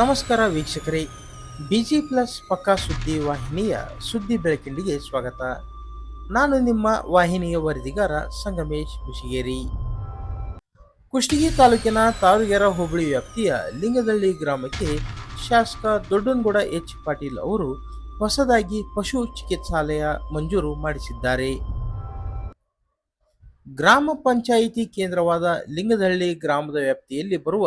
ನಮಸ್ಕಾರ ವೀಕ್ಷಕರೇ. Busy plus ಪಕ್ಕಾ ಸುದ್ದಿ ವಾಹಿನಿಯ ಸುದ್ದಿ ಬೆಳಕಿಂಡಿಗೆ ಸ್ವಾಗತ. ನಾನು ನಿಮ್ಮ ವಾಹಿನಿಯ ವರದಿಗಾರ ಸಂಗಮೇಶ್ ಬುಶಿಗೇರಿ ಕುಷ್ಟಗಿ ತಾಲೂಕಿನ ತಾರುಗೆರ ಹೋಬಳಿ ವ್ಯಾಪ್ತಿಯ ಲಿಂಗದಳ್ಳಿ ಗ್ರಾಮಕ್ಕೆ ಶಾಸಕ ದೊಡ್ಡನಗೌಡ ಎಚ್ ಪಾಟೀಲ್ ಅವರು ಹೊಸದಾಗಿ ಪಶು ಚಿಕಿತ್ಸಾಲಯ ಮಂಜೂರು ಮಾಡಿಸಿದ್ದಾರೆ. ಗ್ರಾಮ ಪಂಚಾಯಿತಿ ಕೇಂದ್ರವಾದ ಲಿಂಗದಹಳ್ಳಿ ಗ್ರಾಮದ ವ್ಯಾಪ್ತಿಯಲ್ಲಿ ಬರುವ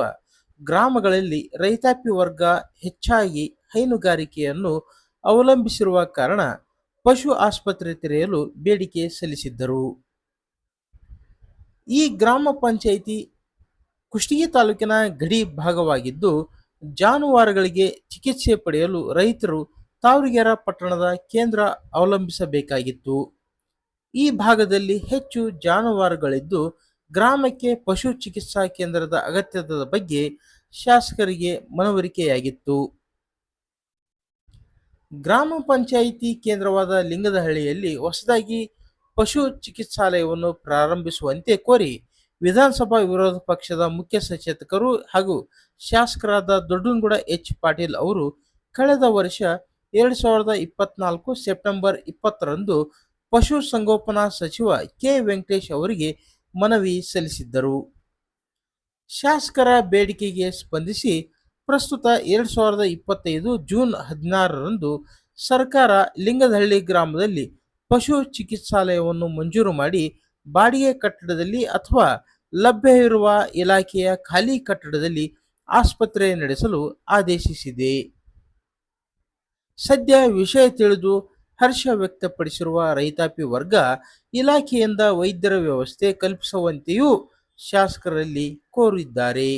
ಗ್ರಾಮಗಳಲ್ಲಿ ರೈತಾಪಿ ವರ್ಗ ಹೆಚ್ಚಾಗಿ ಹೈನುಗಾರಿಕೆಯನ್ನು ಅವಲಂಬಿಸಿರುವ ಕಾರಣ ಪಶು ಆಸ್ಪತ್ರೆ ತೆರೆಯಲು ಬೇಡಿಕೆ ಸಲ್ಲಿಸಿದ್ದರು. ಈ ಗ್ರಾಮ ಪಂಚಾಯಿತಿ ಕುಷ್ಟಗಿ ತಾಲೂಕಿನ ಗಡಿ ಭಾಗವಾಗಿದ್ದು, ಜಾನುವಾರುಗಳಿಗೆ ಚಿಕಿತ್ಸೆ ಪಡೆಯಲು ರೈತರು ತಾವರಿಗೆರ ಪಟ್ಟಣದ ಕೇಂದ್ರ ಅವಲಂಬಿಸಬೇಕಾಗಿತ್ತು. ಈ ಭಾಗದಲ್ಲಿ ಹೆಚ್ಚು ಜಾನುವಾರುಗಳಿದ್ದು ಗ್ರಾಮಕ್ಕೆ ಪಶು ಚಿಕಿತ್ಸಾ ಕೇಂದ್ರದ ಅಗತ್ಯದ ಬಗ್ಗೆ ಶಾಸಕರಿಗೆ ಮನವರಿಕೆಯಾಗಿತ್ತು. ಗ್ರಾಮ ಪಂಚಾಯಿತಿ ಕೇಂದ್ರವಾದ ಲಿಂಗದಹಳ್ಳಿಯಲ್ಲಿ ಹೊಸದಾಗಿ ಪಶು ಚಿಕಿತ್ಸಾಲಯವನ್ನು ಪ್ರಾರಂಭಿಸುವಂತೆ ಕೋರಿ ವಿಧಾನಸಭಾ ವಿರೋಧ ಪಕ್ಷದ ಮುಖ್ಯ ಸಚೇತಕರು ಹಾಗೂ ಶಾಸಕರಾದ ದೊಡ್ಡನಗುಡ ಎಚ್ ಪಾಟೀಲ್ ಅವರು ಕಳೆದ ವರ್ಷ ಎರಡು ಸಾವಿರದ ಇಪ್ಪತ್ನಾಲ್ಕು ಸೆಪ್ಟೆಂಬರ್ ಇಪ್ಪತ್ತರಂದು ಪಶು ಸಂಗೋಪನಾ ಸಚಿವ ಕೆ ವೆಂಕಟೇಶ್ ಅವರಿಗೆ ಮನವಿ ಸಲ್ಲಿಸಿದ್ದರು. ಶಾಸಕರ ಬೇಡಿಕೆಗೆ ಸ್ಪಂದಿಸಿ ಪ್ರಸ್ತುತ ಎರಡು ಸಾವಿರದ ಇಪ್ಪತ್ತೈದು ಜೂನ್ ಹದಿನಾರರಂದು ಸರ್ಕಾರ ಲಿಂಗದಹಳ್ಳಿ ಗ್ರಾಮದಲ್ಲಿ ಪಶು ಚಿಕಿತ್ಸಾಲಯವನ್ನು ಮಂಜೂರು ಮಾಡಿ ಬಾಡಿಗೆ ಕಟ್ಟಡದಲ್ಲಿ ಅಥವಾ ಲಭ್ಯವಿರುವ ಇಲಾಖೆಯ ಖಾಲಿ ಕಟ್ಟಡದಲ್ಲಿ ಆಸ್ಪತ್ರೆ ನಡೆಸಲು ಆದೇಶಿಸಿದೆ. ಸದ್ಯ ವಿಷಯ ತಿಳಿದು ಹರ್ಷ ವ್ಯಕ್ತಪಡಿಸಿರುವ ರೈತಾಪಿ ವರ್ಗ ಇಲಾಖೆಯಿಂದ ವೈದ್ಯರ ವ್ಯವಸ್ಥೆ ಕಲ್ಪಿಸುವಂತೆಯೂ ಶಾಸಕರಲ್ಲಿ ಕೋರಿದ್ದಾರೆ.